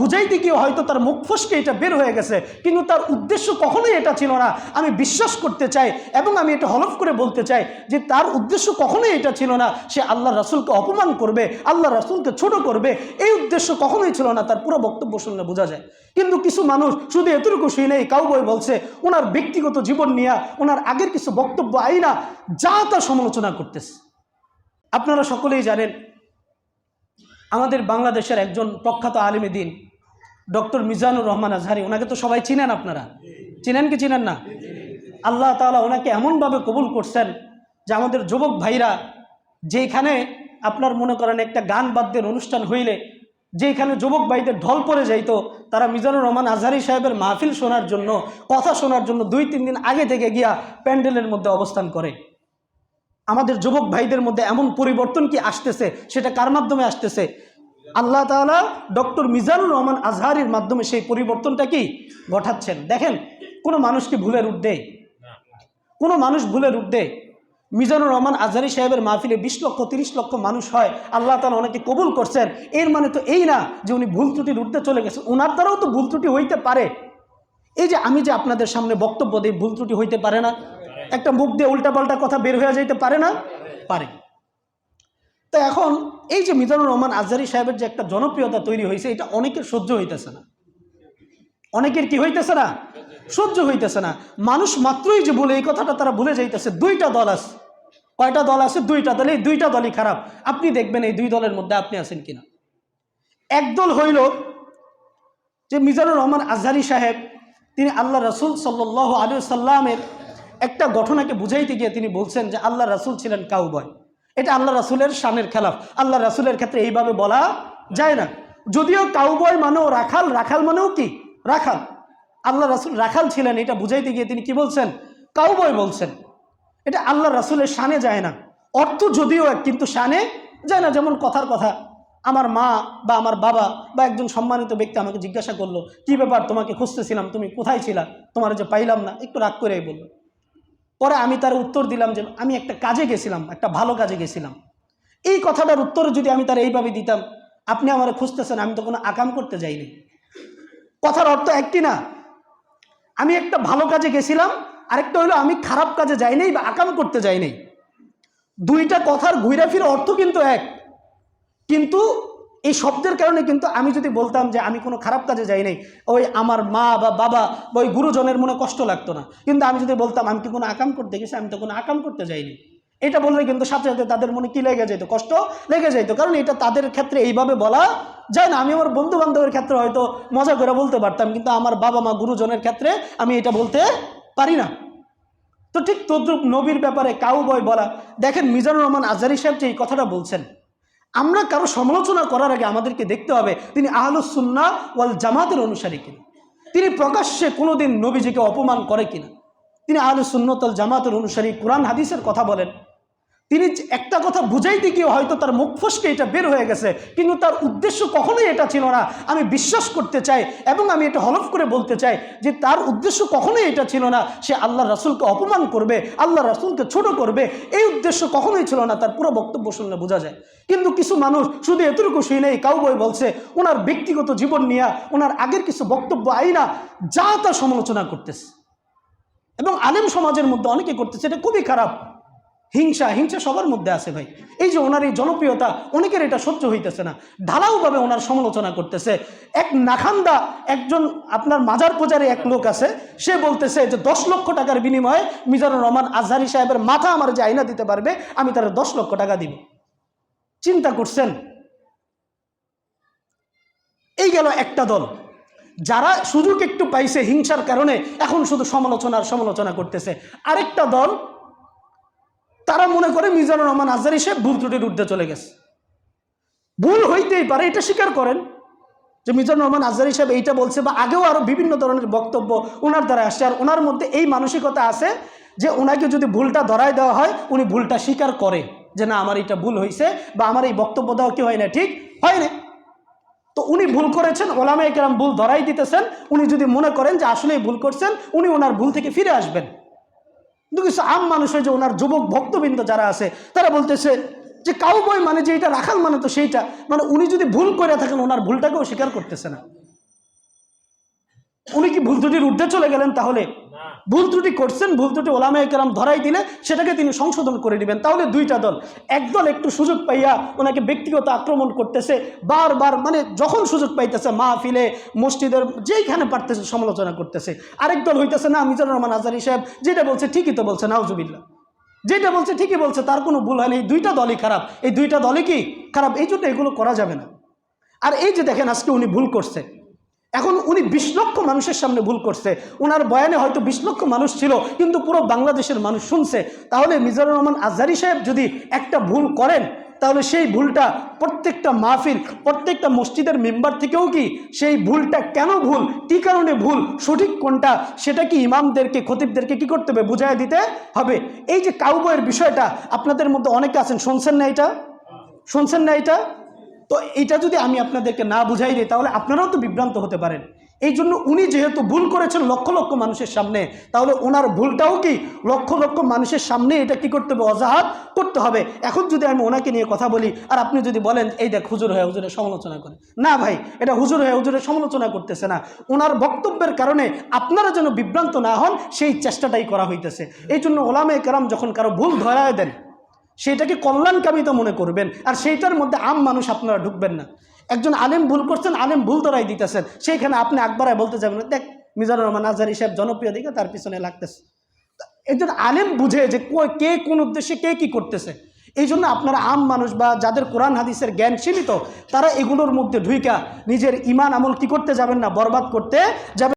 বুঝাইতে গিয়ে হয়তো তার মুখ ফসকে এটা বের হয়ে গেছে, কিন্তু তার উদ্দেশ্য কখনোই এটা ছিল না। আমি বিশ্বাস করতে চাই এবং আমি এটা হলফ করে বলতে চাই যে তার উদ্দেশ্য কখনোই এটা ছিল না। সে আল্লাহ রাসুলকে অপমান করবে আল্লাহ রাসুলকে ছোট করবে, এই উদ্দেশ্য কখনোই ছিল না, তার পুরো বক্তব্য শুনলে বোঝা যায়। কিন্তু কিছু মানুষ শুধু এতটুকু শুনেই কাউবই বলছে, ওনার ব্যক্তিগত জীবন নিয়ে, ওনার আগের কিছু বক্তব্য আইনা, যা তা সমালোচনা করতেছে। আপনারা সকলেই জানেন, আমাদের বাংলাদেশের একজন প্রখ্যাত আলিমে দিন ডক্টর মিজানুর রহমান আজহারি, ওনাকে তো সবাই চিনেন আপনারা। চিনেন কি চিনেন না? আল্লাহ তাআলা ওনাকে এমনভাবে কবুল করছেন যে আমাদের যুবক ভাইরা যেখানে আপনার মনে করেন একটা গান বাদ্যের অনুষ্ঠান হইলে যেখানে যুবক ভাইদের ঢল পড়ে যাইতো, তারা মিজানুর রহমান আজহারি সাহেবের মাহফিল শোনার জন্য, কথা শোনার জন্য দুই, তিন দিন আগে থেকে গিয়া প্যান্ডেলের মধ্যে অবস্থান করে। আমাদের যুবক ভাইদের মধ্যে এমন পরিবর্তন কি আসতেছে? সেটা কার মাধ্যমে আসতেছে? আল্লাহ তাআলা ডক্টর মিজানুর রহমান আজহারির মাধ্যমে সেই পরিবর্তনটা কি ঘটাচ্ছেন? দেখেন, কোনো মানুষ কি ভুলের ঊর্ধ্বে, কোনো মানুষ ভুলের ঊর্ধ্বে মিজানুর রহমান আজহারি সাহেবের মাহফিলে বিশ লক্ষ, তিরিশ লক্ষ মানুষ হয়, আল্লাহ তালা ওনাকে কবুল করছেন। এর মানে তো এই না যে উনি ভুল ত্রুটির ঊর্ধ্বে চলে গেছেন। ওনার দ্বারাও তো ভুল ত্রুটি হইতে পারে। এই যে আমি যে আপনাদের সামনে বক্তব্য দিই, ভুল ত্রুটি হইতে পারে না। একটা মুখ দিয়ে উল্টাপাল্টা কথা বের হয়ে যাইতে পারে না? পারে। তো এখন এই যে মিজানুর রহমান আজহারি সাহেবের যে একটা জনপ্রিয়তা তৈরি হয়েছে, এটা অনেকের সহ্য হইতেছে না। অনেকের কি হইতেছে না? সহ্য হইতেছে না। মানুষ মাত্রই যে বলে এই কথাটা তারা ভুলে যাইতেছে, দুইটা দল আছে কয়টা দল আছে? দুইটা দল। এই দুইটা দলই খারাপ। আপনি দেখবেন এই দুই দলের মধ্যে আপনি আছেন কিনা? একদল হইল যে মিজানুর রহমান আজহারি সাহেব, তিনি আল্লাহ রসুল সাল্লাহ আলু সাল্লামের একটা ঘটনাকে বুঝাইতে গিয়ে তিনি বলছেন যে আল্লাহ রসুল ছিলেন কাউবয়। এটা আল্লাহ রাসুলের শানের খেলাফ। আল্লাহ রাসুলের ক্ষেত্রে এইভাবে বলা যায় না। যদিও কাউবয় মানেও রাখাল রাখাল মানেও কি? রাখাল। আল্লাহ রাসুল রাখাল ছিলেন, এটা বুঝাইতে গিয়ে তিনি কি বলছেন? কাউবয় বলছেন। এটা আল্লাহ রাসুলের শানে যায় না। অর্থ যদিও এক, কিন্তু শানে যায় না। যেমন কথার কথা, আমার মা বা আমার বাবা বা একজন সম্মানিত ব্যক্তি আমাকে জিজ্ঞাসা করল, কি ব্যাপার তোমাকে খুঁজতেছিলাম? তুমি কোথায় ছিলা? তোমার যে পাইলাম না। একটু রাগ করেই বলল। পরে আমি তার উত্তর দিলাম যে আমি একটা কাজে গেছিলাম, একটা ভালো কাজে গেছিলাম। এই কথাটার উত্তর যদি আমি তার এইভাবে দিতাম, আপনি আমার খুঁজতেছেন, আমি তো কোনো আকাম করতে যাইনি। কথার অর্থ একটি না, আমি একটা ভালো কাজে গেছিলাম, আরেকটা হলো আমি খারাপ কাজে যাই নাই বা আকাম করতে যাই নাই দুইটা কথার ঘুরা ফিরে অর্থ কিন্তু এক, কিন্তু এই শব্দের কারণে কিন্তু আমি যদি বলতাম যে আমি কোনো খারাপ কাজে যাই নাই, ওই আমার মা বা বাবা বা ওই গুরুজনের মনে কষ্ট লাগতো না। কিন্তু আমি যদি বলতাম, আমি কি কোনো আকাম করতে গেছি? আমি তো কোনো আকাম করতে যাইনি। এটা বললে কিন্তু সাথে সাথে তাদের মনে কি লেগে যেত কষ্ট লেগে যেত কারণ এটা তাদের ক্ষেত্রে এইভাবে বলা যায় না। আমি আমার বন্ধু বান্ধবের ক্ষেত্রে হয়তো মজা করে বলতে পারতাম, কিন্তু আমার বাবা মা গুরুজনের ক্ষেত্রে আমি এটা বলতে পারি না। তো ঠিক তদ্রুপ নবীর ব্যাপারে কাউ বয় বলা, দেখেন মিজানুর রহমান আজারি সাহেব যে এই কথাটা বলছেন আমরা কারও সমালোচনা করার আগে আমাদেরকে দেখতে হবে তিনি আহলুসুন্না ওয়াল জামাতের অনুসারী কিনা। তিনি প্রকাশ্যে কোনোদিন নবীজিকে অপমান করে কিনা। তিনি আহলুসুন্নতল জামাতের অনুসারী, কোরআন, হাদিসের কথা বলেন। তিনি একটা কথা বুঝাইতে গিয়ে হয়তো তার মুখ ফসকে এটা বের হয়ে গেছে, কিন্তু তার উদ্দেশ্য কখনোই এটা ছিল না। আমি বিশ্বাস করতে চাই এবং আমি এটা হলফ করে বলতে চাই যে তার উদ্দেশ্য কখনোই এটা ছিল না। সে আল্লাহ রাসুলকে অপমান করবে আল্লাহ রাসুলকে ছোট করবে, এই উদ্দেশ্য কখনোই ছিল না তার পুরো বক্তব্য শুনলে বোঝা যায়। কিন্তু কিছু মানুষ শুধু এতটুকু শুনেই কাউবই বলছে, ওনার ব্যক্তিগত জীবন নিয়ে ওনার আগের কিছু বক্তব্য আইনা, যা তা সমালোচনা করতেছে। এবং আলেম সমাজের মধ্যে অনেকে করতেছে, এটা খুবই খারাপ। হিংসা হিংসা সবার মধ্যে আছে ভাই। এই যে ওনার এই জনপ্রিয়তা, অনেকের এটা সহ্য হইতেছে না। ঢালাওভাবে ওনার সমালোচনা করতেছে। এক নাখান্দা একজন আপনার মাজার পূজারে এক লোক আছে, সে বলতেছে যে দশ লক্ষ টাকার বিনিময়ে মিজানুর রহমান আজহারি সাহেবের মাথা আমার যে আইনা দিতে পারবে, আমি তার দশ লক্ষ টাকা দিব। চিন্তা করছেন? এই গেল একটা দল। যারা সুযোগ একটু পাইছে হিংসার কারণে, এখন শুধু সমালোচনার সমালোচনা করতেছে। আরেকটা দল তারা মনে করে মিজানুর রহমান আজহারি সাহেব ভুল ত্রুটির ঊর্ধ্বে চলে গেছে। ভুল হইতেই পারে, এটা স্বীকার করেন যে মিজানুর রহমান আজহারি সাহেব এইটা বলছে বা আগেও আরও বিভিন্ন ধরনের বক্তব্য ওনার দ্বারা আসছে আর ওনার মধ্যে এই মানসিকতা আছে যে ওনাকে যদি ভুলটা ধরায় দেওয়া হয়, উনি ভুলটা স্বীকার করে যে না, আমার এটা ভুল হয়েছে বা আমার এই বক্তব্য দেওয়া কি হয় না, ঠিক হয় না। তো উনি ভুল করেছেন ওলামে কেরাম ভুল ধরাই দিতেছেন, উনি যদি মনে করেন যে আসলেই ভুল করছেন, উনি ওনার ভুল থেকে ফিরে আসবেন। কিন্তু কিছু আম মানুষ যে ওনার যুবক ভক্তবৃন্দ যারা আছে, তারা বলতেছে যে কাউবয় মানে যে এটা, রাখাল মানে তো সেইটা মানে উনি যদি ভুল করে থাকেন, ওনার ভুলটাকেও স্বীকার করতেছে না। উনি কি ভুল দুটির উর্ধে চলে গেলেন তাহলে? ভুল ত্রুটি করছেন, ভুল ত্রুটি ওলামায় কেরাম ধরাই দিলে সেটাকে তিনি সংশোধন করে দিবেন। তাহলে দুইটা দল একদল একটু সুযোগ পাইয়া ওনাকে ব্যক্তিগত আক্রমণ করতেছে, বারবার মানে যখন সুযোগ পাইতেছে, মাহফিলে, মসজিদের যেইখানে পারতেছে সমালোচনা করতেছে। আরেক দল হইতেছে না, মিজানুর রহমান আজারি সাহেব, যেটা বলছে ঠিকই তো বলছে নাউজুবিল্লা যেটা বলছে ঠিকই বলছে, তার কোনো ভুল হয়নি। এই দুইটা দলই খারাপ। এই দুইটা দলই কি খারাপ? এই জন্য এগুলো করা যাবে না। আর এই যে দেখেন, আজকে উনি ভুল করছে। এখন উনি বিশ লক্ষ মানুষের সামনে ভুল করছে। ওনার বয়ানে হয়তো বিশ লক্ষ মানুষ ছিল, কিন্তু পুরো বাংলাদেশের মানুষ শুনছে। তাহলে মিজানুর রহমান আজহারি সাহেব যদি একটা ভুল করেন, তাহলে সেই ভুলটা প্রত্যেকটা মাহফিল, প্রত্যেকটা মসজিদের মেম্বার থেকেও কি সেই ভুলটা কেন ভুল? কি কারণে ভুল? সঠিক কোনটা? সেটা কি ইমামদেরকে, খতিবদেরকে কি করতে হবে? বুঝাই দিতে হবে। এই যে কাউবয়ের বিষয়টা, আপনাদের মধ্যে অনেকে আছেন, শুনছেন না এটা? শুনছেন না এটা? তো এটা যদি আমি আপনাদেরকে না বুঝাই দিই, তাহলে আপনারাও তো বিভ্রান্ত হতে পারেন। এই জন্য উনি যেহেতু ভুল করেছেন লক্ষ লক্ষ মানুষের সামনে, তাহলে ওনার ভুলটাও কি? লক্ষ লক্ষ মানুষের সামনে এটা কি করতে হবে? অজাহাত করতে হবে। এখন যদি আমি ওনাকে নিয়ে কথা বলি, আর আপনি যদি বলেন, এই দেখ, হুজুর হয়ে হুজুরের সমালোচনা করে। না ভাই, এটা হুজুর হয়ে হুজুরের সমালোচনা করতেছে না। ওনার বক্তব্যের কারণে আপনারা যেন বিভ্রান্ত না হন, সেই চেষ্টাটাই করা হইতেছে। এই জন্য ওলামে কেরাম যখন কারও ভুল ধরায় দেন সেটাকে কল্যাণকামিতা মনে করবেন। আর সেইটার মধ্যে আম মানুষ আপনারা ঢুকবেন না। একজন আলেম ভুল করছেন, আলেম ভুল ধরাই দিতেছেন। সেইখানে আপনি আকবরায় বলতে যাবেন, দেখ, মিজানুর রহমান আজহারি সাহেব জনপ্রিয় দিকে তার পিছনে লাগতেছে। একজন আলেম বুঝে যে কে কোন উদ্দেশ্যে কে কি করতেছে। এই জন্য আপনারা আম মানুষ বা যাদের কোরআন, হাদিসের জ্ঞান সীমিত, তারা এগুলোর মধ্যে ঢুইকা নিজের ইমান আমল কি করতে যাবেন না, বরবাদ করতে যাবেন